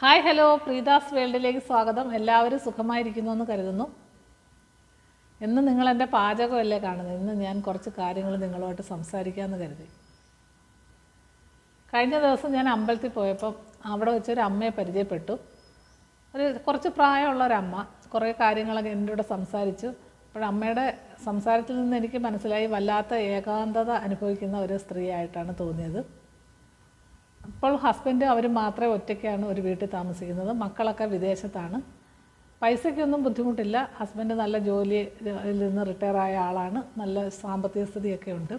Hi hello. പ്രീതാസ് വേൾഡിലേക്ക് സ്വാഗതം. എല്ലാവരും സുഖമായിരിക്കുന്നു എന്ന് കരുതുന്നു. ഇന്ന് നിങ്ങൾ എന്റെ പാചകമല്ലേ കാണുന്നത്? ഇന്ന് ഞാൻ കുറച്ച് കാര്യങ്ങൾ നിങ്ങളുമായിട്ട് സംസാരിക്കാമെന്ന് കരുതി. കഴിഞ്ഞ ദിവസം ഞാൻ അമ്പലത്തിൽ പോയപ്പം അവിടെ വെച്ചൊരു അമ്മയെ പരിചയപ്പെട്ടു. ഒരു കുറച്ച് പ്രായമുള്ള ഒരമ്മ കുറേ കാര്യങ്ങളൊക്കെ എന്റെ കൂടെ സംസാരിച്ചു. അപ്പോൾ അമ്മയുടെ സംസാരത്തിൽ നിന്ന് എനിക്ക് മനസ്സിലായി വല്ലാത്ത ഏകാന്തത അനുഭവിക്കുന്ന ഒരു സ്ത്രീയായിട്ടാണ് തോന്നിയത്. ഇപ്പോൾ ഹസ്ബൻഡ് അവർ മാത്രമേ ഒറ്റയ്ക്കാണ് ഒരു വീട്ടിൽ താമസിക്കുന്നത്. മക്കളൊക്കെ വിദേശത്താണ്. പൈസയ്ക്കൊന്നും ബുദ്ധിമുട്ടില്ല. ഹസ്ബൻഡ് നല്ല ജോലിയിൽ നിന്ന് റിട്ടയർ ആയ ആളാണ്. നല്ല സാമ്പത്തിക സ്ഥിതിയൊക്കെ ഉണ്ട്.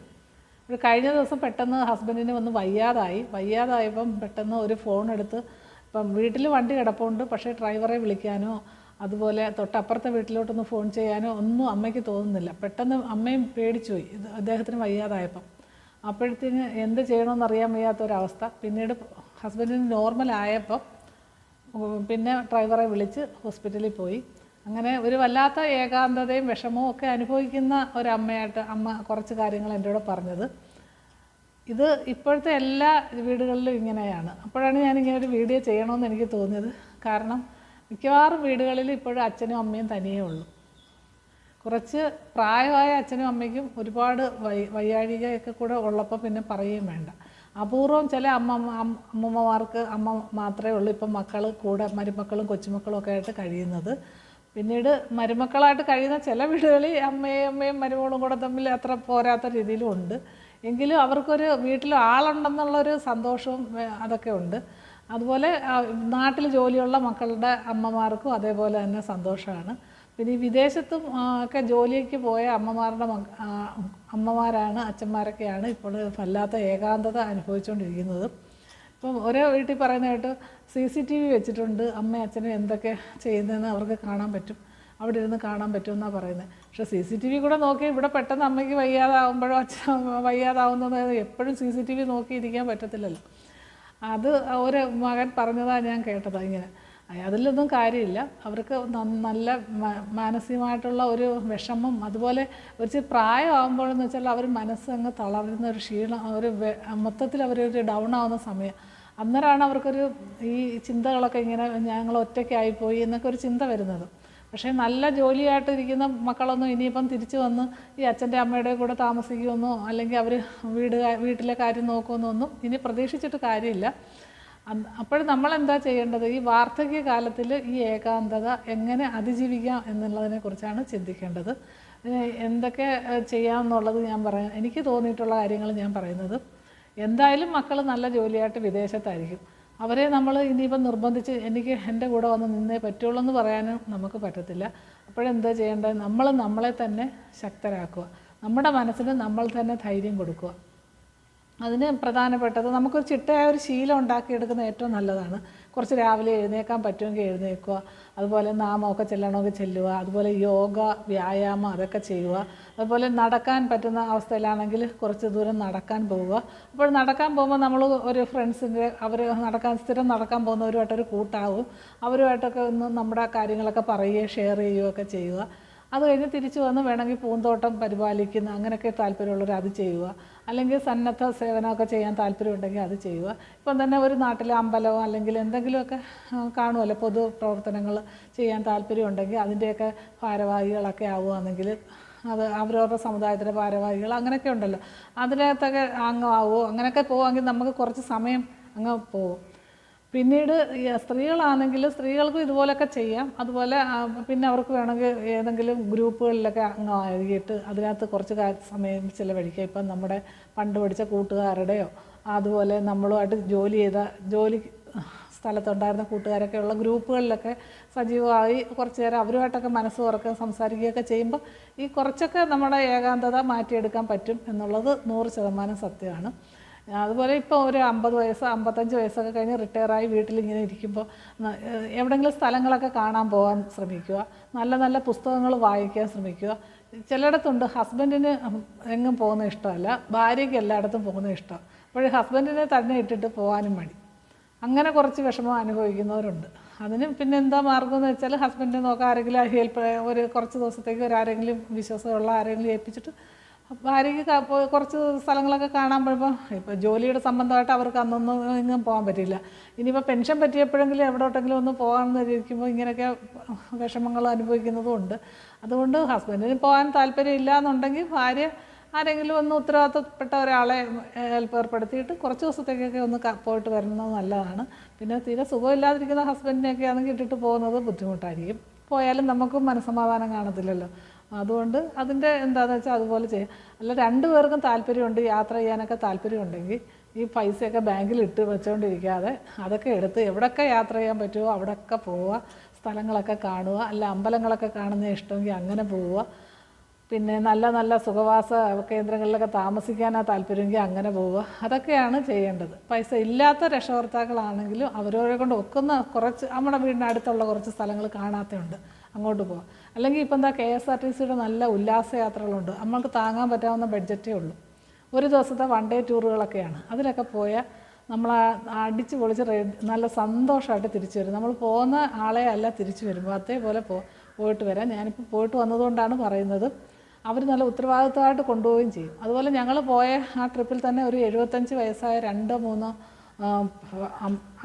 ഒരു കഴിഞ്ഞ ദിവസം പെട്ടെന്ന് ഹസ്ബൻഡിന് വന്ന് വയ്യാതായി. വയ്യാതായപ്പം പെട്ടെന്ന് ഒരു ഫോൺ എടുത്ത് ഇപ്പം വീട്ടിൽ വണ്ടി കിടപ്പുണ്ട്. പക്ഷേ ഡ്രൈവറെ വിളിക്കാനോ അതുപോലെ തൊട്ടപ്പുറത്തെ വീട്ടിലോട്ടൊന്ന് ഫോൺ ചെയ്യാനോ ഒന്നും അമ്മയ്ക്ക് തോന്നുന്നില്ല. പെട്ടെന്ന് അമ്മയും പേടിച്ചുപോയി. ഇത് അദ്ദേഹത്തിന് വയ്യാതായപ്പം. അപ്പോഴത്തേന് എന്ത് ചെയ്യണമെന്ന് അറിയാൻ വയ്യാത്തൊരവസ്ഥ. പിന്നീട് ഹസ്ബൻഡിന് നോർമൽ ആയപ്പം പിന്നെ ഡ്രൈവറെ വിളിച്ച് ഹോസ്പിറ്റലിൽ പോയി. അങ്ങനെ ഒരു വല്ലാത്ത ഏകാന്തതയും വിഷമവും ഒക്കെ അനുഭവിക്കുന്ന ഒരമ്മയായിട്ട് അമ്മ കുറച്ച് കാര്യങ്ങൾ എന്റെ കൂടെ പറഞ്ഞത്. ഇത് ഇപ്പോഴത്തെ എല്ലാ വീടുകളിലും ഇങ്ങനെയാണ്. അപ്പോഴാണ് ഞാൻ ഇങ്ങനെ ഒരു വീഡിയോ ചെയ്യണമെന്ന് എനിക്ക് തോന്നിയത്. കാരണം മിക്കവാറും വീടുകളിൽ ഇപ്പോഴും അച്ഛനും അമ്മയും തനിയേ ഉള്ളൂ. കുറച്ച് പ്രായമായ അച്ഛനും അമ്മയ്ക്കും ഒരുപാട് വൈ വയ്യാഴികയൊക്കെ കൂടെ ഉള്ളപ്പോൾ പിന്നെ പറയുകയും വേണ്ട. അപൂർവം ചില അമ്മ അമ്മമ്മമാർക്ക് അമ്മ മാത്രമേ ഉള്ളൂ ഇപ്പം മക്കൾ കൂടെ മരുമക്കളും കൊച്ചുമക്കളും ഒക്കെ ആയിട്ട് കഴിയുന്നത്. പിന്നീട് മരുമക്കളായിട്ട് കഴിയുന്ന ചില വീടുകളിൽ അമ്മയും അമ്മയും മരുമകളും കൂടെ തമ്മിൽ അത്ര പോരാത്ത രീതിയിലും ഉണ്ട്. എങ്കിലും അവർക്കൊരു വീട്ടിൽ ആളുണ്ടെന്നുള്ളൊരു സന്തോഷവും അതൊക്കെ ഉണ്ട്. അതുപോലെ നാട്ടിൽ ജോലിയുള്ള മക്കളുടെ അമ്മമാർക്കും അതേപോലെ തന്നെ സന്തോഷമാണ്. പിന്നെ ഈ വിദേശത്തും ഒക്കെ ജോലിക്ക് പോയ അമ്മമാരുടെ അമ്മമാരാണ് അച്ഛന്മാരൊക്കെയാണ് ഇപ്പോൾ വല്ലാത്ത ഏകാന്തത അനുഭവിച്ചുകൊണ്ടിരിക്കുന്നത് ഇപ്പം ഒരേ വീട്ടിൽ പറയുന്ന കേട്ട് സി സി ടി വി വെച്ചിട്ടുണ്ട് അമ്മയും അച്ഛനും എന്തൊക്കെ ചെയ്യുന്നതെന്ന് അവർക്ക് കാണാൻ പറ്റും. അവിടെ ഇരുന്ന് കാണാൻ പറ്റുമെന്നാണ് പറയുന്നത്. പക്ഷേ സി സി ടി വി കൂടെ നോക്കി ഇവിടെ പെട്ടെന്ന് അമ്മയ്ക്ക് വയ്യാതാവുമ്പോഴോ അച്ഛൻ വയ്യാതാവുന്നത് എപ്പോഴും സി സി ടി വി നോക്കിയിരിക്കാൻ പറ്റത്തില്ലല്ലോ. അത് ഒരു മകൻ പറഞ്ഞതാണ് ഞാൻ കേട്ടത് ഇങ്ങനെ. അതിലൊന്നും കാര്യമില്ല. അവർക്ക് നല്ല മാനസികമായിട്ടുള്ള ഒരു വിഷമം അതുപോലെ ഒരു പ്രായമാകുമ്പോഴെന്ന് വെച്ചാൽ അവർ മനസ്സങ്ങ് തളരുന്ന ഒരു ക്ഷീണം ഒരു മൊത്തത്തിൽ അവരൊരു ഡൗൺ ആവുന്ന സമയം. അന്നേരമാണ് അവർക്കൊരു ഈ ചിന്തകളൊക്കെ ഇങ്ങനെ ഞങ്ങൾ ഒറ്റയ്ക്കായിപ്പോയി എന്നൊക്കെ ഒരു ചിന്ത വരുന്നത്. പക്ഷേ നല്ല ജോലിയായിട്ട് ഇരിക്കുന്ന മക്കളൊന്നും ഇനിയിപ്പം തിരിച്ചു വന്ന് ഈ അച്ഛന്റെ അമ്മയുടെ കൂടെ താമസിക്കുമെന്നോ അല്ലെങ്കിൽ അവർ വീട് വീട്ടിലെ കാര്യം നോക്കുമെന്നോ ഒന്നും ഇനി പ്രതീക്ഷിച്ചിട്ട് കാര്യമില്ല. അപ്പോഴും നമ്മൾ എന്താ ചെയ്യേണ്ടത്? ഈ വാർദ്ധക്യ കാലത്തിൽ ഈ ഏകാന്തത എങ്ങനെ അതിജീവിക്കാം എന്നുള്ളതിനെ കുറിച്ചാണ് ചിന്തിക്കേണ്ടത്. എന്തൊക്കെ ചെയ്യാം എന്നുള്ളത് ഞാൻ പറയാം എനിക്ക് തോന്നിയിട്ടുള്ള കാര്യങ്ങൾ ഞാൻ പറയുന്നത്. എന്തായാലും മക്കൾ നല്ല ജോലിയായിട്ട് വിദേശത്തായിരിക്കും. അവരെ നമ്മൾ ഇനിയിപ്പം നിർബന്ധിച്ച് എനിക്ക് എന്റെ കൂടെ വന്ന് നിന്നേ പറ്റുള്ളൂ എന്ന് പറയാനും നമുക്ക് പറ്റത്തില്ല. അപ്പോഴെന്താ ചെയ്യേണ്ടത്? നമ്മൾ നമ്മളെ തന്നെ ശക്തരാക്കുക. നമ്മുടെ മനസ്സിന് നമ്മൾ തന്നെ ധൈര്യം കൊടുക്കുക. അതിന് പ്രധാനപ്പെട്ടത് നമുക്കൊരു ചിട്ടയായ ഒരു ശീലം ഉണ്ടാക്കിയെടുക്കുന്ന ഏറ്റവും നല്ലതാണ്. കുറച്ച് രാവിലെ എഴുന്നേക്കാൻ പറ്റുമെങ്കിൽ എഴുന്നേൽക്കുക അതുപോലെ നാമമൊക്കെ ചെല്ലണമെങ്കിൽ ചെല്ലുക അതുപോലെ യോഗ വ്യായാമം അതൊക്കെ ചെയ്യുക അതുപോലെ നടക്കാൻ പറ്റുന്ന അവസ്ഥയിലാണെങ്കിൽ കുറച്ച് ദൂരം നടക്കാൻ പോവുക. അപ്പോൾ നടക്കാൻ പോകുമ്പോൾ നമ്മൾ ഒരു ഫ്രണ്ട്സിന്റെ അവർ നടക്കാൻ സ്ഥിരം നടക്കാൻ പോകുന്നവരുമായിട്ടൊരു കൂട്ടാവും. അവരുമായിട്ടൊക്കെ ഒന്ന് നമ്മുടെ കാര്യങ്ങളൊക്കെ പറയുകയോ ഷെയർ ചെയ്യുകയൊക്കെ ചെയ്യുക. അത് കഴിഞ്ഞ് തിരിച്ചു വന്ന് വേണമെങ്കിൽ പൂന്തോട്ടം പരിപാലിക്കുന്ന അങ്ങനെയൊക്കെ താല്പര്യമുള്ളവർ അത് ചെയ്യുക. അല്ലെങ്കിൽ സന്നദ്ധ സേവനമൊക്കെ ചെയ്യാൻ താല്പര്യമുണ്ടെങ്കിൽ അത് ചെയ്യുക. ഇപ്പം തന്നെ ഒരു നാട്ടിലെ അമ്പലമോ അല്ലെങ്കിൽ എന്തെങ്കിലുമൊക്കെ കാണുമല്ലോ പൊതു പ്രവർത്തനങ്ങൾ ചെയ്യാൻ താല്പര്യമുണ്ടെങ്കിൽ അതിന്റെയൊക്കെ ഭാരവാഹികളൊക്കെ ആവുകയാണെങ്കിൽ അത് അവരവരുടെ സമുദായത്തിലെ ഭാരവാഹികൾ അങ്ങനെയൊക്കെ ഉണ്ടല്ലോ. അതിനകത്തൊക്കെ അംഗമാവുമോ അങ്ങനെയൊക്കെ പോവുമെങ്കിൽ നമുക്ക് കുറച്ച് സമയം അങ്ങ് പോവും. പിന്നീട് സ്ത്രീകളാണെങ്കിൽ സ്ത്രീകൾക്കും ഇതുപോലൊക്കെ ചെയ്യാം. അതുപോലെ പിന്നെ അവർക്ക് വേണമെങ്കിൽ ഏതെങ്കിലും ഗ്രൂപ്പുകളിലൊക്കെ അംഗമായിട്ട് അതിനകത്ത് കുറച്ച് സമയം ചിലവഴിക്കുക ഇപ്പം നമ്മുടെ പണ്ട് പഠിച്ച കൂട്ടുകാരുടെയോ അതുപോലെ നമ്മളുമായിട്ട് ജോലി ചെയ്ത ജോലി സ്ഥലത്തുണ്ടായിരുന്ന കൂട്ടുകാരൊക്കെ ഉള്ള ഗ്രൂപ്പുകളിലൊക്കെ സജീവമായി കുറച്ച് നേരം അവരുമായിട്ടൊക്കെ മനസ്സ് തുറക്കുക സംസാരിക്കുകയൊക്കെ ചെയ്യുമ്പോൾ ഈ കുറച്ചൊക്കെ നമ്മുടെ ഏകാന്തത മാറ്റിയെടുക്കാൻ പറ്റും എന്നുള്ളത് നൂറ് ശതമാനം സത്യമാണ്. അതുപോലെ ഇപ്പോൾ ഒരു അമ്പത് വയസ്സ് അമ്പത്തഞ്ച് വയസ്സൊക്കെ കഴിഞ്ഞ് റിട്ടയറായി വീട്ടിലിങ്ങനെ ഇരിക്കുമ്പോൾ എവിടെയെങ്കിലും സ്ഥലങ്ങളൊക്കെ കാണാൻ പോകാൻ ശ്രമിക്കുക. നല്ല നല്ല പുസ്തകങ്ങൾ വായിക്കാൻ ശ്രമിക്കുക. ചിലയിടത്തുണ്ട് ഹസ്ബൻഡിന് എങ്ങും പോകുന്ന ഇഷ്ടമല്ല. ഭാര്യയ്ക്ക് എല്ലായിടത്തും പോകുന്ന ഇഷ്ടം. അപ്പോൾ ഹസ്ബൻഡിനെ തന്നെ ഇട്ടിട്ട് പോകാനും മടി. അങ്ങനെ കുറച്ച് വിഷമം അനുഭവിക്കുന്നവരുണ്ട്. അതിന് പിന്നെ എന്താ മാർഗം എന്ന് വെച്ചാൽ ഹസ്ബൻഡിനെ നോക്കാൻ ആരെങ്കിലും ഹെൽപ്പ് ഒരു കുറച്ച് ദിവസത്തേക്ക് ഒരു ആരെങ്കിലും വിശ്വാസമുള്ള ആരെങ്കിലും ഏൽപ്പിച്ചിട്ട് ക- കുറച്ച് സ്ഥലങ്ങളൊക്കെ കാണാൻ പോയപ്പോൾ ഇപ്പോൾ ജോലിയുടെ സംബന്ധമായിട്ട് അവർക്ക് അന്നൊന്നും എങ്ങും പോകാൻ പറ്റില്ല ഇനിയിപ്പോൾ പെൻഷൻ പറ്റിയപ്പോഴെങ്കിലും എവിടോട്ടെങ്കിലും ഒന്ന് പോകാമെന്ന് ഇരിക്കുമ്പോൾ ഇങ്ങനെയൊക്കെ വിഷമങ്ങൾ അനുഭവിക്കുന്നതും ഉണ്ട്. അതുകൊണ്ട് ഹസ്ബൻഡിന് പോകാൻ താല്പര്യം ഇല്ല എന്നുണ്ടെങ്കിൽ ഭാര്യ ആരെങ്കിലും ഒന്ന് ഉത്തരവാദിത്തപ്പെട്ട ഒരാളെ ഹെൽപ്പ് ഏർപ്പെടുത്തിയിട്ട് കുറച്ച് ദിവസത്തേക്കൊക്കെ ഒന്ന് പോയിട്ട് വരുന്നത് നല്ലതാണ്. പിന്നെ തീരെ സുഖമില്ലാതിരിക്കുന്ന ഹസ്ബൻഡിനെയൊക്കെ ആണെങ്കിൽ ഇട്ടിട്ട് പോകുന്നത് ബുദ്ധിമുട്ടായിരിക്കും. പോയാലും നമുക്കും മനസ്സമാധാനം കാണത്തില്ലല്ലോ. അതുകൊണ്ട് അതിന്റെ എന്താണെന്ന് വെച്ചാൽ അതുപോലെ ചെയ്യാം. അല്ല രണ്ടു പേർക്കും താല്പര്യമുണ്ട് യാത്ര ചെയ്യാനൊക്കെ താല്പര്യമുണ്ടെങ്കിൽ ഈ പൈസയൊക്കെ ബാങ്കിൽ ഇട്ട് വെച്ചുകൊണ്ടിരിക്കാതെ അതൊക്കെ എടുത്ത് എവിടെയൊക്കെ യാത്ര ചെയ്യാൻ പറ്റുമോ അവിടെയൊക്കെ പോവുക സ്ഥലങ്ങളൊക്കെ കാണുക അല്ല അമ്പലങ്ങളൊക്കെ കാണുന്ന ഇഷ്ടമെങ്കിൽ അങ്ങനെ പോവുക. പിന്നെ നല്ല നല്ല സുഖവാസ കേന്ദ്രങ്ങളിലൊക്കെ താമസിക്കാനാണ് താല്പര്യമെങ്കിൽ അങ്ങനെ പോവുക. അതൊക്കെയാണ് ചെയ്യേണ്ടത്. പൈസ ഇല്ലാത്ത രക്ഷകർത്താക്കളാണെങ്കിലും അവരവരെ കൊണ്ട് ഒക്കുന്ന കുറച്ച് നമ്മുടെ വീടിനടുത്തുള്ള കുറച്ച് സ്ഥലങ്ങൾ കാണാത്തതുണ്ട്. അങ്ങോട്ട് പോകാം അല്ലെങ്കിൽ ഇപ്പം എന്താ കെ എസ് ആർ ടി സിയുടെ നല്ല ഉല്ലാസയാത്രകളുണ്ട്. നമ്മൾക്ക് താങ്ങാൻ പറ്റാവുന്ന ബഡ്ജറ്റേ ഉള്ളൂ. ഒരു ദിവസത്തെ വൺ ഡേ ടൂറുകളൊക്കെയാണ്. അതിലൊക്കെ പോയാൽ നമ്മൾ അടിച്ച് പൊളിച്ച് നല്ല സന്തോഷമായിട്ട് തിരിച്ചു വരും. നമ്മൾ പോകുന്ന ആളെ അല്ല തിരിച്ചു വരുമ്പോൾ അതേപോലെ പോ പോയിട്ട് വരാം. ഞാനിപ്പോൾ പോയിട്ട് വന്നതുകൊണ്ടാണ് പറയുന്നത്. അവർ നല്ല ഉത്തരവാദിത്തമായിട്ട് കൊണ്ടുപോവുകയും ചെയ്യും. അതുപോലെ ഞങ്ങൾ പോയ ആ ട്രിപ്പിൽ തന്നെ ഒരു എഴുപത്തഞ്ച് വയസ്സായ രണ്ടോ മൂന്നോ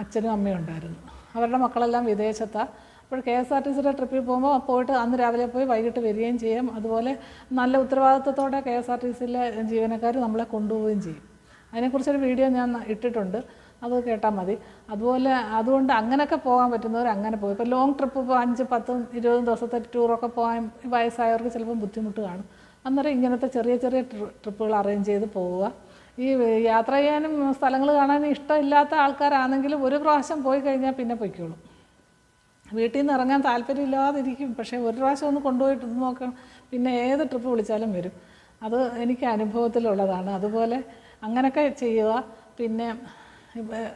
അച്ഛനും അമ്മയും ഉണ്ടായിരുന്നു. അവരുടെ മക്കളെല്ലാം വിദേശത്താണ് അപ്പോൾ കെ എസ് ആർ ടി സിയുടെ ട്രിപ്പിൽ പോകുമ്പോൾ പോയിട്ട് അന്ന് രാവിലെ പോയി വൈകിട്ട് വരികയും ചെയ്യും. അതുപോലെ നല്ല ഉത്തരവാദിത്വത്തോടെ കെ എസ് ആർ ടി സിയിലെ ജീവനക്കാർ നമ്മളെ കൊണ്ടുപോവുകയും ചെയ്യും. അതിനെക്കുറിച്ചൊരു വീഡിയോ ഞാൻ ഇട്ടിട്ടുണ്ട്. അത് കേട്ടാൽ മതി. അതുപോലെ അതുകൊണ്ട് അങ്ങനെയൊക്കെ പോകാൻ പറ്റുന്നവർ അങ്ങനെ പോകും. ഇപ്പോൾ ലോങ് ട്രിപ്പ് ഇപ്പോൾ അഞ്ച് പത്തും ഇരുപതും ദിവസത്തെ ടൂറൊക്കെ പോകാൻ വയസ്സായവർക്ക് ചിലപ്പം ബുദ്ധിമുട്ട് കാണും. അന്നേരം ഇങ്ങനത്തെ ചെറിയ ചെറിയ ട്രിപ്പുകൾ അറേഞ്ച് ചെയ്ത് പോവുക. ഈ യാത്ര ചെയ്യാനും സ്ഥലങ്ങൾ കാണാനും ഇഷ്ടമില്ലാത്ത ആൾക്കാരാണെങ്കിലും ഒരു പ്രാവശ്യം പോയി കഴിഞ്ഞാൽ പിന്നെ പൊയ്ക്കോളും. വീട്ടിൽ നിന്ന് ഇറങ്ങാൻ താല്പര്യമില്ലാതിരിക്കും. പക്ഷേ ഒരു പ്രാവശ്യം ഒന്ന് കൊണ്ടുപോയിട്ട് നോക്കണം. പിന്നെ ഏത് ട്രിപ്പ് വിളിച്ചാലും വരും. അത് എനിക്ക് അനുഭവത്തിലുള്ളതാണ്. അതുപോലെ അങ്ങനെയൊക്കെ ചെയ്യുക. പിന്നെ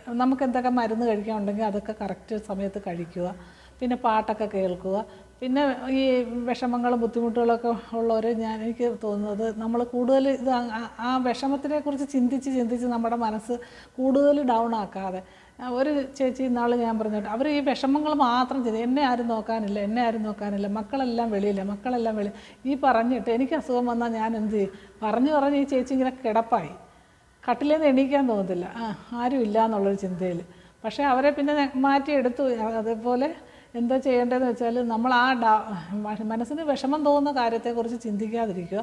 നമുക്ക് എന്തൊക്കെ മരുന്ന് കഴിക്കാനുണ്ടെങ്കിൽ അതൊക്കെ കറക്റ്റ് സമയത്ത് കഴിക്കുക. പിന്നെ പാട്ടൊക്കെ കേൾക്കുക. പിന്നെ ഈ വിഷമങ്ങളും ബുദ്ധിമുട്ടുകളൊക്കെ ഉള്ളവർ ഞാൻ എനിക്ക് തോന്നുന്നത് നമ്മൾ കൂടുതൽ ഇത് ആ- ആ- ആ കുറിച്ച് ചിന്തിച്ച് ചിന്തിച്ച് നമ്മുടെ മനസ്സ് കൂടുതൽ ഡൗൺ ആക്കാതെ ഒരു ചേച്ചി ഇന്നാൾ ഞാൻ പറഞ്ഞിട്ട് അവർ ഈ വിഷമങ്ങൾ മാത്രം ചെയ്ത് എന്നെ ആരും നോക്കാനില്ല എന്നെ ആരും നോക്കാനില്ല മക്കളെല്ലാം വെളിയില്ല മക്കളെല്ലാം വെളി ഈ പറഞ്ഞിട്ട് എനിക്ക് അസുഖം വന്നാൽ ഞാൻ എന്ത് ചെയ്യും? പറഞ്ഞു പറഞ്ഞ് ഈ ചേച്ചി ഇങ്ങനെ കിടപ്പായി. കട്ടിലേന്ന് എണീക്കാൻ തോന്നത്തില്ല. ആ ആരും ഇല്ല എന്നുള്ളൊരു ചിന്തയിൽ പക്ഷേ അവരെ പിന്നെ മാറ്റിയെടുത്തു. അതേപോലെ എന്താ ചെയ്യേണ്ടതെന്ന് വെച്ചാൽ നമ്മൾ ആ ഡാ മനസ്സിന് വിഷമം തോന്നുന്ന കാര്യത്തെക്കുറിച്ച് ചിന്തിക്കാതിരിക്കുക.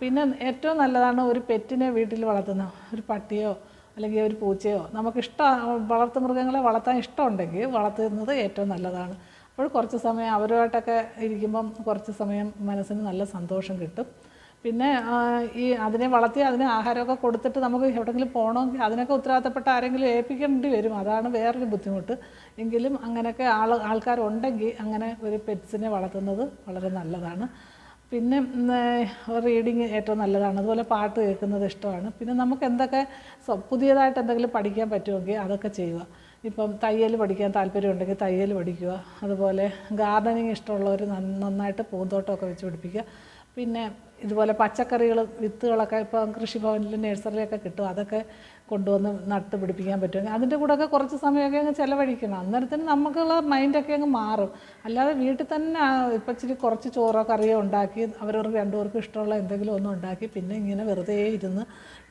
പിന്നെ ഏറ്റവും നല്ലതാണ് ഒരു പെറ്റിനെ വീട്ടിൽ വളർത്തുന്ന ഒരു പട്ടിയോ അല്ലെങ്കിൽ ഒരു പൂച്ചയോ നമുക്കിഷ്ടം വളർത്തു മൃഗങ്ങളെ വളർത്താൻ ഇഷ്ടമുണ്ടെങ്കിൽ വളർത്തുന്നത് ഏറ്റവും നല്ലതാണ്. അപ്പോൾ കുറച്ച് സമയം അവരുമായിട്ടൊക്കെ ഇരിക്കുമ്പം കുറച്ച് സമയം മനസ്സിന് നല്ല സന്തോഷം കിട്ടും. പിന്നെ ഈ അതിനെ വളർത്തി അതിന് ആഹാരമൊക്കെ കൊടുത്തിട്ട് നമുക്ക് എവിടെയെങ്കിലും പോകണമെങ്കിൽ അതിനൊക്കെ ഉത്തരവാദിത്തപ്പെട്ട ആരെങ്കിലും ഏൽപ്പിക്കേണ്ടി വരും. അതാണ് വേറൊരു ബുദ്ധിമുട്ട്. എങ്കിലും അങ്ങനെയൊക്കെ ആൾ ആൾക്കാരുണ്ടെങ്കിൽ അങ്ങനെ ഒരു പെറ്റ്സിനെ വളർത്തുന്നത് വളരെ നല്ലതാണ്. പിന്നെ റീഡിങ് ഏറ്റവും നല്ലതാണ്. അതുപോലെ പാട്ട് കേൾക്കുന്നത് ഇഷ്ടമാണ്. പിന്നെ നമുക്ക് എന്തൊക്കെ പുതിയതായിട്ട് എന്തെങ്കിലും പഠിക്കാൻ പറ്റുമെങ്കിൽ അതൊക്കെ ചെയ്യുക. ഇപ്പം തയ്യൽ പഠിക്കാൻ താല്പര്യമുണ്ടെങ്കിൽ തയ്യൽ പഠിക്കുക. അതുപോലെ ഗാർഡനിങ് ഇഷ്ടമുള്ളവർ നന്നായിട്ട് പൂന്തോട്ടമൊക്കെ വെച്ച് പിടിപ്പിക്കുക. പിന്നെ ഇതുപോലെ പച്ചക്കറികൾ വിത്തുകളൊക്കെ ഇപ്പം കൃഷിഭവനിൽ നഴ്സറിയിലൊക്കെ കിട്ടും. അതൊക്കെ കൊണ്ടുവന്ന് നട്ട് പിടിപ്പിക്കാൻ പറ്റുമെങ്കിൽ അതിന്റെ കൂടെയൊക്കെ കുറച്ച് സമയമൊക്കെ അങ്ങ് ചിലവഴിക്കണം. അന്നേരത്തിന് നമുക്കുള്ള മൈൻഡൊക്കെ അങ്ങ് മാറും. അല്ലാതെ വീട്ടിൽ തന്നെ ഇപ്പം ഇച്ചിരി കുറച്ച് ചോറോ കറിയോ ഉണ്ടാക്കി അവരവർക്ക് രണ്ടുപേർക്കും ഇഷ്ടമുള്ള എന്തെങ്കിലും ഒന്നും ഉണ്ടാക്കി പിന്നെ ഇങ്ങനെ വെറുതെ ഇരുന്ന്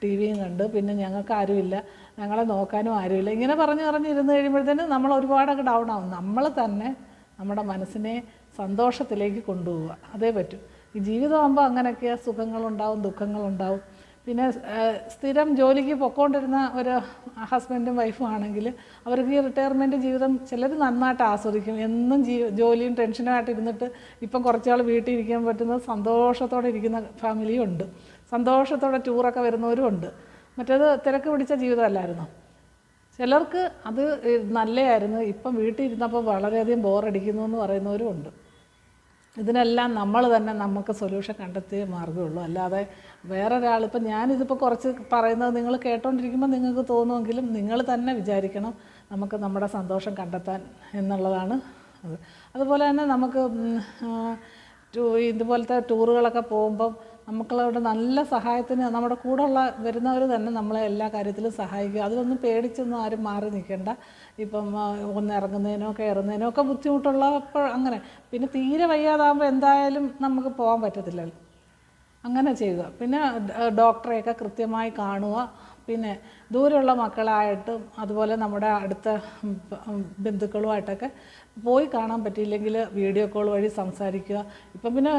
ടി വിയും കണ്ട് പിന്നെ ഞങ്ങൾക്ക് ആരുമില്ല ഞങ്ങളെ നോക്കാനും ആരുമില്ല. ഇങ്ങനെ പറഞ്ഞ് പറഞ്ഞ് ഇരുന്ന് കഴിയുമ്പോഴത്തേന് നമ്മൾ ഒരുപാടൊക്കെ ഡൗൺ ആവും. നമ്മൾ തന്നെ നമ്മുടെ മനസ്സിനെ സന്തോഷത്തിലേക്ക് കൊണ്ടുപോവുക. അതേ പറ്റൂ. ഈ ജീവിതമാകുമ്പോൾ അങ്ങനെയൊക്കെയാണ് സുഖങ്ങളുണ്ടാവും ദുഃഖങ്ങളുണ്ടാവും. പിന്നെ സ്ഥിരം ജോലിക്ക് പൊക്കോണ്ടിരുന്ന ഒരു ഹസ്ബൻഡും വൈഫും ആണെങ്കിൽ അവർക്ക് ഈ റിട്ടയർമെന്റ് ജീവിതം ചിലർ നന്നായിട്ട് ആസ്വദിക്കും. എന്നും ജീ ജോലിയും ടെൻഷനുമായിട്ട് ഇരുന്നിട്ട് ഇപ്പം കുറച്ചാൾ വീട്ടിൽ ഇരിക്കാൻ പറ്റുന്ന സന്തോഷത്തോടെ ഇരിക്കുന്ന ഫാമിലിയും ഉണ്ട്. സന്തോഷത്തോടെ ടൂറൊക്കെ വരുന്നവരും ഉണ്ട്. മറ്റേത് തിരക്ക് പിടിച്ച ജീവിതമല്ലായിരുന്നു? ചിലർക്ക് അത് നല്ലതായിരുന്നു ഇപ്പം വീട്ടിൽ ഇരുന്നപ്പോൾ വളരെയധികം ബോറടിക്കുന്നു എന്ന് പറയുന്നവരും ഉണ്ട്. ഇതിനെല്ലാം നമ്മൾ തന്നെ നമുക്ക് സൊല്യൂഷൻ കണ്ടെത്തിയേ മാർഗമുള്ളൂ. അല്ലാതെ വേറെ വേറൊരാൾ ഇപ്പം ഞാനിതിപ്പോൾ കുറച്ച് പറയുന്നത് നിങ്ങൾ കേട്ടോണ്ടിരിക്കുമ്പോൾ നിങ്ങൾക്ക് തോന്നുമെങ്കിലും നിങ്ങൾ തന്നെ വിചാരിക്കണം നമുക്ക് നമ്മുടെ സന്തോഷം കണ്ടെത്താൻ എന്നുള്ളതാണ് അത്. അതുപോലെ തന്നെ നമുക്ക് ടൂ- ഇതുപോലത്തെ ടൂറുകളൊക്കെ പോകുമ്പം നമുക്കുള്ളവരുടെ നല്ല സഹായത്തിന് നമ്മുടെ കൂടെയുള്ള വരുന്നവർ തന്നെ നമ്മളെ എല്ലാ കാര്യത്തിലും സഹായിക്കുക. അതിലൊന്നും പേടിച്ചൊന്നും ആരും മാറി നിൽക്കേണ്ട ഇപ്പം ഒന്ന് ഇറങ്ങുന്നതിനോ കയറുന്നതിനോ ഒക്കെ ബുദ്ധിമുട്ടുള്ളപ്പോൾ അങ്ങനെ. പിന്നെ തീരെ വയ്യാതാകുമ്പോൾ എന്തായാലും നമുക്ക് പോകാൻ പറ്റത്തില്ലല്ലോ. അങ്ങനെ ചെയ്യുക. പിന്നെ ഡോക്ടറെയൊക്കെ കൃത്യമായി കാണുക. പിന്നെ ദൂരെയുള്ള മക്കളായിട്ടും അതുപോലെ നമ്മുടെ അടുത്ത ബന്ധുക്കളുമായിട്ടൊക്കെ പോയി കാണാൻ പറ്റിയില്ലെങ്കിൽ വീഡിയോ കോൾ വഴി സംസാരിക്കുക. ഇപ്പം പിന്നെ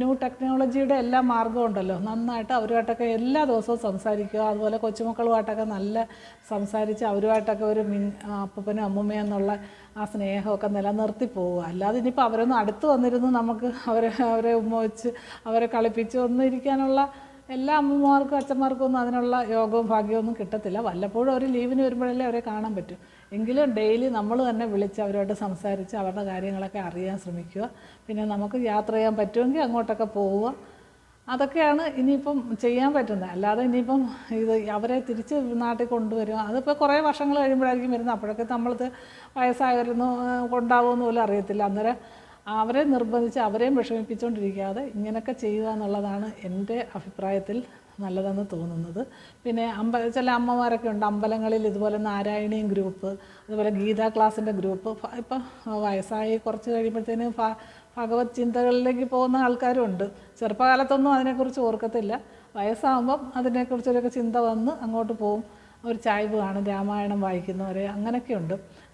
ന്യൂ ടെക്നോളജിയുടെ എല്ലാ മാർഗവും ഉണ്ടല്ലോ. നന്നായിട്ട് അവരുമായിട്ടൊക്കെ എല്ലാ ദിവസവും സംസാരിക്കുക. അതുപോലെ കൊച്ചുമക്കളുമായിട്ടൊക്കെ നല്ല സംസാരിച്ച് അവരുമായിട്ടൊക്കെ ഒരു മിൻ അപ്പനും അമ്മൂമ്മയും എന്നുള്ള ആ സ്നേഹമൊക്കെ നിലനിർത്തി പോവുക. അല്ലാതെ ഇനിയിപ്പോൾ അവരൊന്നും അടുത്ത് വന്നിരുന്ന് നമുക്ക് അവരെ അവരെ ഉമ്മ വെച്ച് അവരെ കളിപ്പിച്ച് ഒന്നും ഇരിക്കാനുള്ള എല്ലാ അമ്മമാർക്കും അച്ഛന്മാർക്കും ഒന്നും അതിനുള്ള യോഗവും ഭാഗ്യവും ഒന്നും കിട്ടത്തില്ല. വല്ലപ്പോഴും അവർ ലീവിന് വരുമ്പോഴല്ലേ അവരെ കാണാൻ പറ്റും. എങ്കിലും ഡെയിലി നമ്മൾ തന്നെ വിളിച്ച് അവരോട് സംസാരിച്ച് അവരുടെ കാര്യങ്ങളൊക്കെ അറിയാൻ ശ്രമിക്കുക. പിന്നെ നമുക്ക് യാത്ര ചെയ്യാൻ പറ്റുമെങ്കിൽ അങ്ങോട്ടൊക്കെ പോവുക. അതൊക്കെയാണ് ഇനിയിപ്പം ചെയ്യാൻ പറ്റുന്നത്. അല്ലാതെ ഇനിയിപ്പം ഇത് അവരെ തിരിച്ച് നാട്ടിൽ കൊണ്ടുവരും അതിപ്പോൾ കുറേ വർഷങ്ങൾ കഴിയുമ്പോഴായിരിക്കും വരുന്നത്. അപ്പോഴൊക്കെ നമ്മളത് വയസ്സായിരുന്നു കൊണ്ടാവുമെന്ന് പോലും അറിയത്തില്ല. അന്നേരം അവരെ നിർബന്ധിച്ച് അവരെയും വിഷമിപ്പിച്ചുകൊണ്ടിരിക്കാതെ ഇങ്ങനെയൊക്കെ ചെയ്യുക എന്നുള്ളതാണ് എന്റെ അഭിപ്രായത്തിൽ നല്ലതെന്ന് തോന്നുന്നത്. പിന്നെ അമ്പ ചില അമ്മമാരൊക്കെ ഉണ്ട്. അമ്പലങ്ങളിൽ ഇതുപോലെ നാരായണീയം ഗ്രൂപ്പ് അതുപോലെ ഗീതാ ക്ലാസ്സിന്റെ ഗ്രൂപ്പ് ഇപ്പം വയസ്സായി കുറച്ച് കഴിയുമ്പോഴത്തേനും ഭഗവത് ചിന്തകളിലേക്ക് പോകുന്ന ആൾക്കാരും ഉണ്ട്. ചെറുപ്പകാലത്തൊന്നും അതിനെക്കുറിച്ച് ഓർക്കത്തില്ല. വയസ്സാകുമ്പം അതിനെക്കുറിച്ചൊരൊക്കെ ചിന്ത വന്ന് അങ്ങോട്ട് പോകും. ഒരു ചായ്വ് കാണും രാമായണം വായിക്കുന്നവരെ അങ്ങനെയൊക്കെ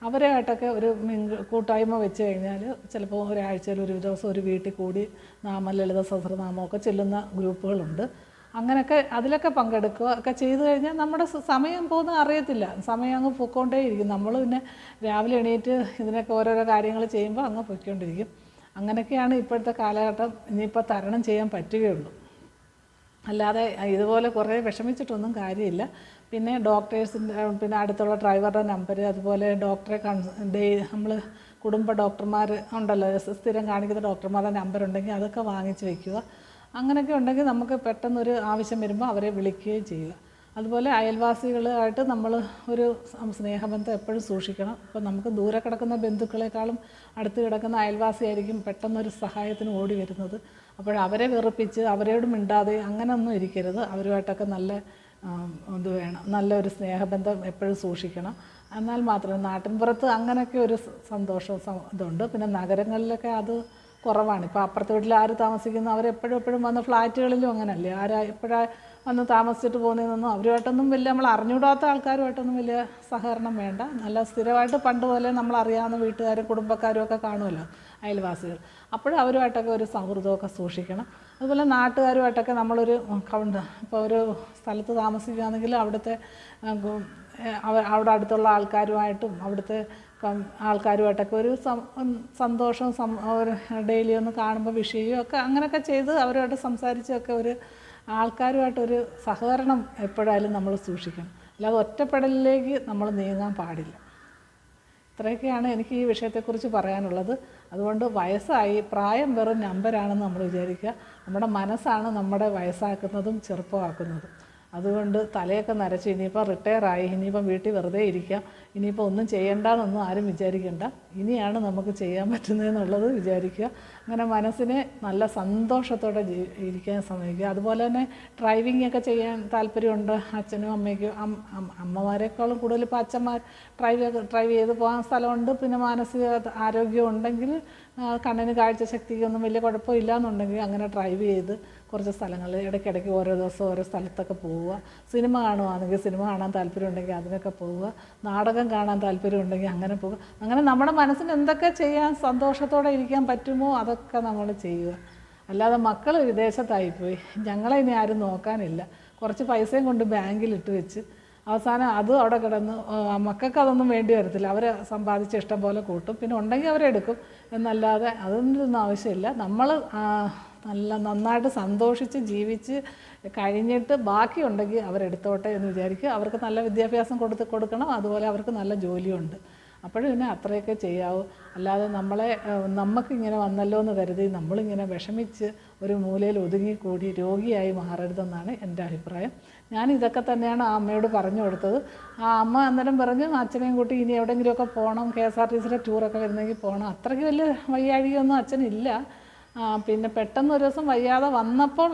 ഉണ്ട് അവരായിട്ടൊക്കെ ഒരു കൂട്ടായ്മ വെച്ച് കഴിഞ്ഞാൽ ചിലപ്പോൾ ഒരാഴ്ചയിൽ ഒരു ദിവസം ഒരു വീട്ടിൽ കൂടി നാമ ലളിത സഹസ്രനാമമൊക്കെ ചെല്ലുന്ന ഗ്രൂപ്പുകളുണ്ട്. അങ്ങനെയൊക്കെ അതിലൊക്കെ പങ്കെടുക്കുക ഒക്കെ ചെയ്തു കഴിഞ്ഞാൽ നമ്മുടെ സമയം പോകുന്ന അറിയത്തില്ല. സമയം അങ്ങ് പൊയ്ക്കൊണ്ടേയിരിക്കും. നമ്മൾ പിന്നെ രാവിലെ എണീറ്റ് ഇതിനൊക്കെ ഓരോരോ കാര്യങ്ങൾ ചെയ്യുമ്പോൾ അങ്ങ് പൊയ്ക്കൊണ്ടിരിക്കും. അങ്ങനെയൊക്കെയാണ് ഇപ്പോഴത്തെ കാലഘട്ടം. ഇനിയിപ്പോൾ തരണം ചെയ്യാൻ പറ്റുകയുള്ളൂ. അല്ലാതെ ഇതുപോലെ കുറേ വിഷമിച്ചിട്ടൊന്നും കാര്യമില്ല. പിന്നെ ഡോക്ടേഴ്സിന്റെ പിന്നെ അടുത്തുള്ള ഡ്രൈവറുടെ നമ്പർ അതുപോലെ ഡോക്ടറെ കൺസ് ഡേ നമ്മൾ കുടുംബ ഡോക്ടർമാർ ഉണ്ടല്ലോ സ്ഥിരം കാണിക്കുന്ന ഡോക്ടർമാരുടെ നമ്പർ ഉണ്ടെങ്കിൽ അതൊക്കെ വാങ്ങിച്ച് വെക്കുക. അങ്ങനെയൊക്കെ ഉണ്ടെങ്കിൽ നമുക്ക് പെട്ടെന്നൊരു ആവശ്യം വരുമ്പോൾ അവരെ വിളിക്കുകയും ചെയ്യുക. അതുപോലെ അയൽവാസികളായിട്ട് നമ്മൾ ഒരു സ്നേഹബന്ധം എപ്പോഴും സൂക്ഷിക്കണം. അപ്പോൾ നമുക്ക് ദൂരെ കിടക്കുന്ന ബന്ധുക്കളെക്കാളും അടുത്ത് കിടക്കുന്ന അയൽവാസിയായിരിക്കും പെട്ടെന്നൊരു സഹായത്തിന് ഓടി വരുന്നത്. അപ്പോൾ അവരെ വെറുപ്പിച്ച് അവരോട് മിണ്ടാതെ അങ്ങനെയൊന്നും ഇരിക്കരുത്. അവരുമായിട്ടൊക്കെ നല്ല ഇത് വേണം. നല്ലൊരു സ്നേഹബന്ധം എപ്പോഴും സൂക്ഷിക്കണം. എന്നാൽ മാത്രമേ നാട്ടിൻപുറത്ത് അങ്ങനെയൊക്കെ ഒരു സന്തോഷം ഇതുണ്ട്. പിന്നെ നഗരങ്ങളിലൊക്കെ അത് കുറവാണ്. ഇപ്പോൾ അപ്പുറത്തെ വീട്ടിൽ ആര് താമസിക്കുന്നു? അവരെപ്പോഴും എപ്പോഴും വന്ന് ഫ്ലാറ്റുകളിലും അങ്ങനല്ലേ. ആരാ എപ്പോഴാ വന്ന് താമസിച്ചിട്ട് പോകുന്നതെന്നൊന്നും അവരുമായിട്ടൊന്നും വലിയ നമ്മൾ അറിഞ്ഞുകൂടാത്ത ആൾക്കാരുമായിട്ടൊന്നും വലിയ സഹകരണം വേണ്ട. നല്ല സ്ഥിരമായിട്ട് പണ്ട് പോലെ നമ്മൾ അറിയാവുന്ന വീട്ടുകാരും കുടുംബക്കാരും ഒക്കെ കാണുമല്ലോ. അയൽവാസികൾ. അപ്പോഴും അവരുമായിട്ടൊക്കെ ഒരു സൗഹൃദമൊക്കെ സൂക്ഷിക്കണം. അതുപോലെ നാട്ടുകാരുമായിട്ടൊക്കെ നമ്മളൊരു കൗണ്ട് ഇപ്പോൾ ഒരു സ്ഥലത്ത് താമസിക്കുകയാണെങ്കിൽ അവിടുത്തെ അവിടെ അടുത്തുള്ള ആൾക്കാരുമായിട്ടും അവിടുത്തെ ആൾക്കാരുമായിട്ടൊക്കെ ഒരു സന്തോഷം ഒരു ഡെയിലി ഒന്ന് കാണുമ്പോൾ വിഷയവും ഒക്കെ അങ്ങനെയൊക്കെ ചെയ്ത് അവരുമായിട്ട് സംസാരിച്ചൊക്കെ ഒരു ആൾക്കാരുമായിട്ടൊരു സഹകരണം എപ്പോഴായാലും നമ്മൾ സൂക്ഷിക്കണം. അല്ലാതെ ഒറ്റപ്പെടലിലേക്ക് നമ്മൾ നീങ്ങാൻ പാടില്ല. ഇത്രയൊക്കെയാണ് എനിക്ക് ഈ വിഷയത്തെക്കുറിച്ച് പറയാനുള്ളത്. അതുകൊണ്ട് വയസ്സായി പ്രായം വെറും നമ്പരാണെന്ന് നമ്മൾ വിചാരിക്കുക. നമ്മുടെ മനസ്സാണ് നമ്മുടെ വയസ്സാക്കുന്നതും ചെറുപ്പമാക്കുന്നതും. അതുകൊണ്ട് തലയൊക്കെ നരച്ച് ഇനിയിപ്പോൾ റിട്ടയർ ആയി ഇനിയിപ്പം വീട്ടിൽ വെറുതെ ഇരിക്കാം ഇനിയിപ്പോൾ ഒന്നും ചെയ്യണ്ടെന്നൊന്നും ആരും വിചാരിക്കേണ്ട. ഇനിയാണ് നമുക്ക് ചെയ്യാൻ പറ്റുന്നതെന്നുള്ളത് വിചാരിക്കുക. അങ്ങനെ മനസ്സിനെ നല്ല സന്തോഷത്തോടെ ഇരിക്കാൻ ശ്രമിക്കുക. അതുപോലെ തന്നെ ഡ്രൈവിംഗ് ഒക്കെ ചെയ്യാൻ താല്പര്യമുണ്ട് അച്ഛനും അമ്മയ്ക്കും. അമ്മമാരെക്കാളും കൂടുതൽ ഇപ്പോൾ അച്ഛന്മാർ ഡ്രൈവ് ഡ്രൈവ് ചെയ്ത് പോകാൻ സ്ഥലമുണ്ട്. പിന്നെ മാനസിക ആരോഗ്യം ഉണ്ടെങ്കിൽ കണ്ണിന് കാഴ്ച ശക്തിക്കൊന്നും വലിയ കുഴപ്പമില്ല എന്നുണ്ടെങ്കിൽ അങ്ങനെ ഡ്രൈവ് ചെയ്ത് കുറച്ച് സ്ഥലങ്ങളിൽ ഇടയ്ക്കിടയ്ക്ക് ഓരോ ദിവസം ഓരോ സ്ഥലത്തൊക്കെ പോവുക. സിനിമ കാണുവാണെങ്കിൽ സിനിമ കാണാൻ താല്പര്യമുണ്ടെങ്കിൽ അതിനൊക്കെ പോവുക. നാടകം കാണാൻ താല്പര്യമുണ്ടെങ്കിൽ അങ്ങനെ പോവുക. അങ്ങനെ നമ്മുടെ മനസ്സിന് എന്തൊക്കെ ചെയ്യാൻ സന്തോഷത്തോടെ ഇരിക്കാൻ പറ്റുമോ അതൊക്കെ നമ്മൾ ചെയ്യുക. അല്ലാതെ മക്കൾ വിദേശത്തായിപ്പോയി ഞങ്ങളെ ഇനി ആരും നോക്കാനില്ല. കുറച്ച് പൈസയും കൊണ്ട് ബാങ്കിൽ ഇട്ട് വെച്ച് അവസാനം അത് അവിടെ കിടന്ന് മക്കൾക്ക് അതൊന്നും വേണ്ടി വരത്തില്ല. അവർ സമ്പാദിച്ച് ഇഷ്ടം പോലെ കൂട്ടും. പിന്നെ ഉണ്ടെങ്കിൽ അവരെടുക്കും എന്നല്ലാതെ അതൊന്നും ആവശ്യമില്ല. നമ്മൾ നല്ല നന്നായിട്ട് സന്തോഷിച്ച് ജീവിച്ച് കഴിഞ്ഞിട്ട് ബാക്കിയുണ്ടെങ്കിൽ അവരെടുത്തോട്ടെ എന്ന് വിചാരിക്കുക. അവർക്ക് നല്ല വിദ്യാഭ്യാസം കൊടുത്ത് കൊടുക്കണം. അതുപോലെ അവർക്ക് നല്ല ജോലിയുണ്ട്. അപ്പോഴും പിന്നെ അത്രയൊക്കെ ചെയ്യാവൂ. അല്ലാതെ നമ്മളെ നമുക്കിങ്ങനെ വന്നല്ലോ എന്ന് കരുതി നമ്മളിങ്ങനെ വിഷമിച്ച് ഒരു മൂലയിൽ ഒതുങ്ങിക്കൂടി രോഗിയായി മാറരുതെന്നാണ് എന്റെ അഭിപ്രായം. ഞാൻ ഇതൊക്കെ തന്നെയാണ് ആ അമ്മയോട് പറഞ്ഞു കൊടുത്തത്. ആ അമ്മ അന്നേരം പറഞ്ഞു അച്ഛനെയും കൂട്ടി ഇനി എവിടെയെങ്കിലുമൊക്കെ പോകണം കെ എസ് ആർ ടി സിയുടെ ടൂറൊക്കെ വരുന്നെങ്കിൽ പോകണം അത്രയ്ക്ക് വലിയ വയ്യാഴികയൊന്നും അച്ഛനില്ല. പിന്നെ പെട്ടെന്ന് ഒരു ദിവസം വയ്യാതെ വന്നപ്പോൾ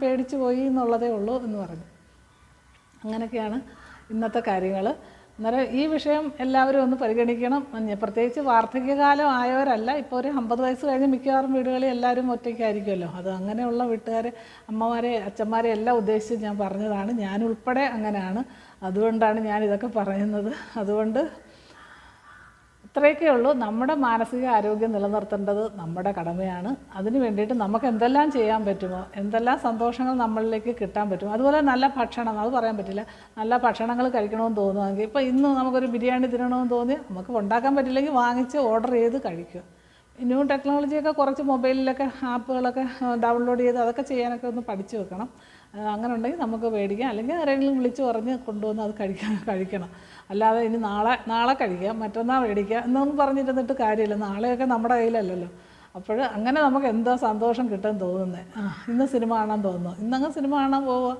പേടിച്ചു പോയി എന്നുള്ളതേ ഉള്ളൂ എന്ന് പറഞ്ഞു. അങ്ങനെയൊക്കെയാണ് ഇന്നത്തെ കാര്യങ്ങൾ അന്നേരം ഈ വിഷയം എല്ലാവരും ഒന്ന് പരിഗണിക്കണം. പ്രത്യേകിച്ച് വാർദ്ധക്യകാലം ആയവരല്ല. ഇപ്പോൾ ഒരു അമ്പത് വയസ്സ് കഴിഞ്ഞ് മിക്കവാറും വീടുകളിൽ എല്ലാവരും ഒറ്റയ്ക്കായിരിക്കുമല്ലോ. അത് അങ്ങനെയുള്ള വീട്ടുകാരെ അമ്മമാരെ അച്ഛന്മാരെ എല്ലാം ഉദ്ദേശിച്ച് ഞാൻ പറഞ്ഞതാണ്. ഞാൻ ഉൾപ്പെടെ അങ്ങനെയാണ്. അതുകൊണ്ടാണ് ഞാൻ ഇതൊക്കെ പറയുന്നത്. അതുകൊണ്ട് ഇത്രയൊക്കെ ഉള്ളൂ. നമ്മുടെ മാനസിക ആരോഗ്യം നിലനിർത്തേണ്ടത് നമ്മുടെ കടമയാണ്. അതിന് വേണ്ടിയിട്ട് നമുക്ക് എന്തെല്ലാം ചെയ്യാൻ പറ്റുമോ എന്തെല്ലാം സന്തോഷങ്ങൾ നമ്മളിലേക്ക് കിട്ടാൻ പറ്റുമോ അതുപോലെ നല്ല ഭക്ഷണം അത് പറയാൻ പറ്റില്ല. നല്ല ഭക്ഷണങ്ങൾ കഴിക്കണമെന്ന് തോന്നുമെങ്കിൽ ഇപ്പോൾ ഇന്ന് നമുക്കൊരു ബിരിയാണി തിന്നണമെന്ന് തോന്നി നമുക്ക് ഉണ്ടാക്കാൻ പറ്റില്ലെങ്കിൽ വാങ്ങിച്ച് ഓർഡർ ചെയ്ത് കഴിക്കുക. ന്യൂ ടെക്നോളജിയൊക്കെ കുറച്ച് മൊബൈലിലൊക്കെ ആപ്പുകളൊക്കെ ഡൗൺലോഡ് ചെയ്ത് അതൊക്കെ ചെയ്യാനൊക്കെ ഒന്ന് പഠിച്ചു വെക്കണം. അങ്ങനെ ഉണ്ടെങ്കിൽ നമുക്ക് മേടിക്കാം അല്ലെങ്കിൽ ആരെങ്കിലും വിളിച്ച് പറഞ്ഞ് കൊണ്ടുവന്ന് അത് കഴിക്കാൻ കഴിക്കണം. അല്ലാതെ ഇനി നാളെ നാളെ കഴിക്കാം മറ്റന്നാൾ മേടിക്കുക എന്നൊന്നും പറഞ്ഞിരുന്നിട്ട് കാര്യമില്ല. നാളെയൊക്കെ നമ്മുടെ കയ്യിലല്ലല്ലോ. അപ്പോൾ അങ്ങനെ നമുക്ക് എന്തോ സന്തോഷം കിട്ടാൻ തോന്നുന്നത് ആ ഇന്ന് സിനിമ കാണാൻ തോന്നുന്നു. ഇന്നങ്ങ് സിനിമ കാണാൻ പോവുക.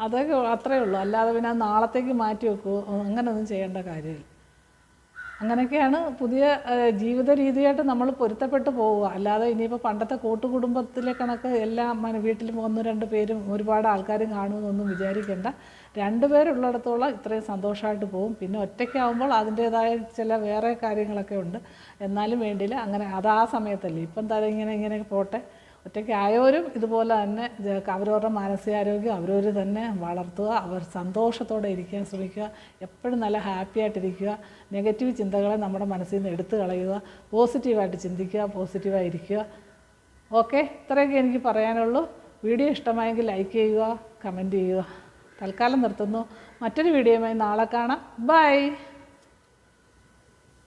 അതൊക്കെ അത്രയേ ഉള്ളൂ. അല്ലാതെ പിന്നെ നാളത്തേക്ക് മാറ്റി വെക്കുമോ അങ്ങനെയൊന്നും ചെയ്യേണ്ട കാര്യമില്ല. അങ്ങനെയൊക്കെയാണ് പുതിയ ജീവിത രീതിയായിട്ട് നമ്മൾ പൊരുത്തപ്പെട്ടു പോവുക. അല്ലാതെ ഇനിയിപ്പോൾ പണ്ടത്തെ കൂട്ടുകുടുംബത്തിലെ കണക്ക് എല്ലാ വീട്ടിൽ ഒന്ന് രണ്ട് പേരും ഒരുപാട് ആൾക്കാരും കാണുമെന്നൊന്നും വിചാരിക്കേണ്ട. രണ്ട് പേരുള്ളിടത്തോളം ഇത്രയും സന്തോഷമായിട്ട് പോകും. പിന്നെ ഒറ്റയ്ക്കാവുമ്പോൾ അതിന്റേതായ ചില വേറെ കാര്യങ്ങളൊക്കെ ഉണ്ട്. എന്നാലും വേണ്ടിയില്ല. അങ്ങനെ അത് ആ സമയത്തല്ലേ. ഇപ്പം തന്നെ ഇങ്ങനെ ഇങ്ങനെ പോട്ടെ. ഒറ്റയ്ക്കായവരും ഇതുപോലെ തന്നെ അവരവരുടെ മാനസികാരോഗ്യം അവരവർ തന്നെ വളർത്തുക അവർ സന്തോഷത്തോടെ ഇരിക്കാൻ ശ്രമിക്കുക എപ്പോഴും നല്ല ഹാപ്പി ആയിട്ടിരിക്കുക നെഗറ്റീവ് ചിന്തകളെ നമ്മുടെ മനസ്സിൽ നിന്ന് എടുത്തു കളയുക പോസിറ്റീവായിട്ട് ചിന്തിക്കുക പോസിറ്റീവായിരിക്കുക ഓക്കെ ഇത്രയൊക്കെ എനിക്ക് പറയാനുള്ളൂ. വീഡിയോ ഇഷ്ടമായെങ്കിൽ ലൈക്ക് ചെയ്യുക കമന്റ് ചെയ്യുക. തൽക്കാലം നിർത്തുന്നു. മറ്റൊരു വീഡിയോയുമായി നാളെ കാണാം. ബൈ